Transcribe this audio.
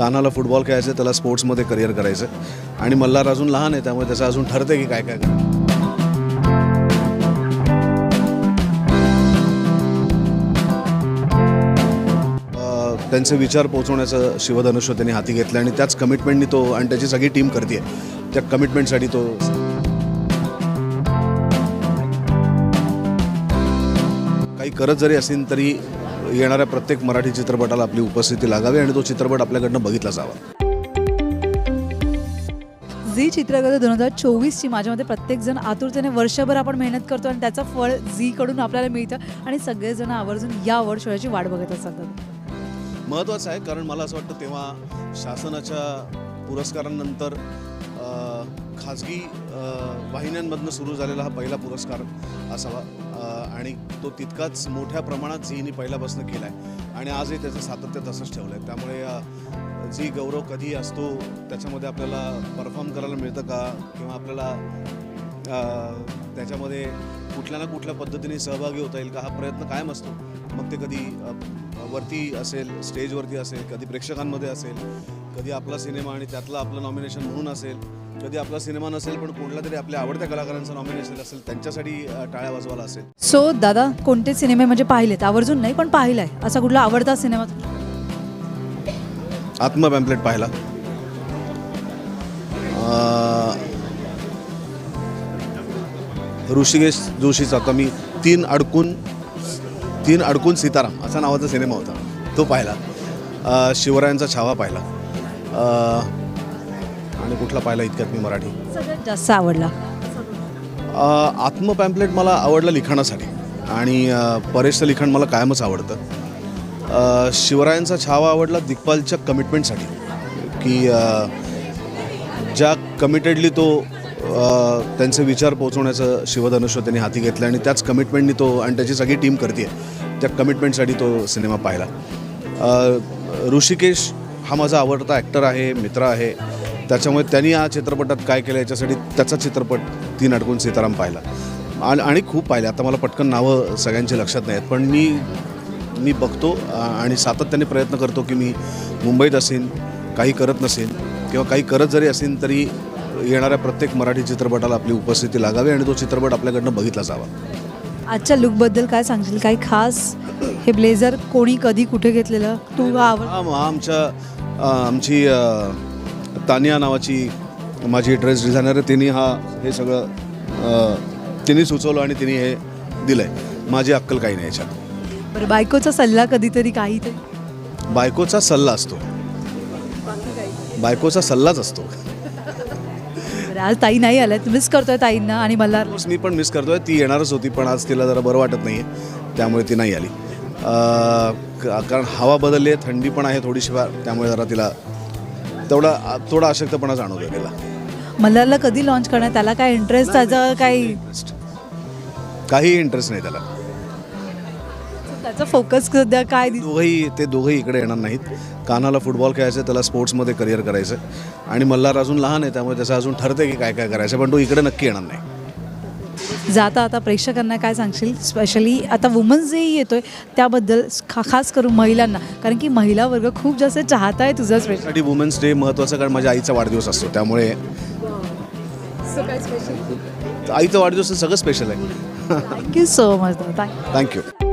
कानाला फुटबॉल खेळायचं त्याला स्पोर्ट्समध्ये करिअर करायचं. आणि मल्हार अजून लहान आहे त्यामुळे त्याचं अजून ठरते की काय काय त्यांचे विचार पोहोचवण्याचं शिवधनुष्य त्यांनी हाती घेतलं आणि त्याच कमिटमेंटनी तो आणि त्याची सगळी टीम करते त्या कमिटमेंटसाठी तो काही करत जरी असेल तरी येणाऱ्या प्रत्येक मराठी चित्रपटाला आपली उपस्थिती लागावी आणि तो चित्रपट आपल्याकडनं बघितला जावा. झी चित्रकथा दोन हजार चोवीसची माझ्या मते प्रत्येकजण आतुरतेने वर्षभर आपण मेहनत करतो आणि त्याचं फळ झीकडून आपल्याला मिळतं आणि सगळेजण आवर्जून या वर्ष शोची वाट बघत असतात. महत्त्वाचं आहे कारण मला असं वाटतं तेव्हा शासनाच्या पुरस्कारांनंतर खाजगी वाहिन्यांमधनं सुरू झालेला हा पहिला पुरस्कार असावा. आणि तो तितकाच मोठ्या प्रमाणात झीनी पहिल्यापासून केला आहे. आणि आजही त्याचं सातत्य तसंच ठेवलं आहे. त्यामुळे जी झी गौरव कधी असतो त्याच्यामध्ये आपल्याला परफॉर्म करायला मिळतं का? किंवा आपल्याला त्याच्यामध्ये कुठल्या ना कुठल्या पद्धतीने सहभागी होता येईल का? हा प्रयत्न कायम असतो. मग ते कधी वरती असेल स्टेजवरती असेल कधी प्रेक्षकांमध्ये असेल कधी आपला सिनेमा आणि त्यातलं आपलं नॉमिनेशन म्हणून असेल कधी आपला सिनेमा नसेल पण कुठला तरी आपल्या आवडत्या कलाकारांचं नॉमिनेशन असेल त्यांच्यासाठी टाळ्या वाजवायला असेल. सो दादा कोणते सिनेमे म्हणजे पाहिलेत? आवर्जून नाही पण पाहिलाय. असा कुठला आवडता सिनेमा? आत्मा पॅम्पलेट पाहिला. ऋषिकेश जोशीचा आता मी तीन अडकून तीन अडकून सीताराम असा नावाचा सिनेमा होता. तो पाहिला. शिवरायांचा छावा पाहिला. आणि कुठला पाहिला इतक्यात मी मराठी? सगळ्यात जास्त आवडला. अ, आत्म पॅम्पलेट मला आवडलं लिखाणासाठी. आणि परेशचं लिखाण मला कायमच आवडतं. शिवरायांचा छावा आवडला दिग्पालच्या कमिटमेंटसाठी की ज्या कमिटेडली तो त्यांचे विचार पोहोचवण्याचं शिवधनुष्य त्यांनी हाती घेतलं आणि त्याच कमिटमेंटनी तो आणि त्याची सगळी टीम करते त्या कमिटमेंटसाठी तो सिनेमा पाहिला. ऋषिकेश हा माझा आवडता ॲक्टर आहे मित्र आहे. त्याच्यामुळे त्यांनी या चित्रपटात काय केलं याच्यासाठी त्याचा चित्रपट तीन अडकून सीताराम पाहिला. आणि आणि खूप पाहिले. आता मला पटकन नावं सगळ्यांची लक्षात नाही आहेत पण मी मी बघतो आणि सातत्याने प्रयत्न करतो की मी मुंबईत असेन काही करत नसेन किंवा काही करत जरी असेन तरी येणाऱ्या प्रत्येक मराठी चित्रपटाला आपली उपस्थिती लागावी आणि तो चित्रपट आपल्याकडनं बघितला जावा. आजच्या लुकबद्दल काय सांगशील? काही खास हे ब्लेझर कोणी कधी कुठे घेतलेलं? तू आवड हा आमच्या आमची तानिया नावाची माझी ड्रेस डिझायनर आहे तिने हा हे सगळं तिने सुचवलं आणि तिने हे दिलं आहे माझी अक्कल काही नाही याच्यात. बरं बायकोचा सल्ला कधीतरी काहीतरी बायकोचा सल्ला असतो. बायकोचा सल्लाच असतो. आज ताई नाही आल्यात मिस करतोय ताईंना आणि मला मी पण मिस करतोय ती येणारच होती पण आज तिला जरा बरं वाटत नाही त्यामुळे ती नाही आली. कारण हवा बदलली आहे थंडी पण आहे थोडीशी फार त्यामुळे जरा तिला तेवढा थोडा अशक्तपणा जाणवतोय तिला मल्हारला कधी लॉन्च करणार? त्याला काय इंटरेस्ट त्याचं काही इंटरेस्ट काही इंटरेस्ट नाही त्याला. त्याचा फोकस सध्या काय दोघंही ते दोघंही इकडे येणार नाहीत. कानाला फुटबॉल खेळायचं त्याला स्पोर्ट्समध्ये करिअर करायचं आणि मल्हार अजून लहान आहे त्यामुळे त्याचं अजून ठरते की काय काय करायचं पण तो इकडे नक्की येणार नाही. जाता आता प्रेक्षकांना काय सांगशील? स्पेशली आता वुमन्स डे येतोय त्याबद्दल खा खास करून महिलांना. कारण की महिला वर्ग खूप जास्त चाहत आहे तुझा स्पेशलसाठी वुमेन्स डे महत्त्वाचा कारण माझ्या आईचा वाढदिवस असतो त्यामुळे आईचा वाढदिवस सगळं स्पेशल आहे. Thank you so much thank you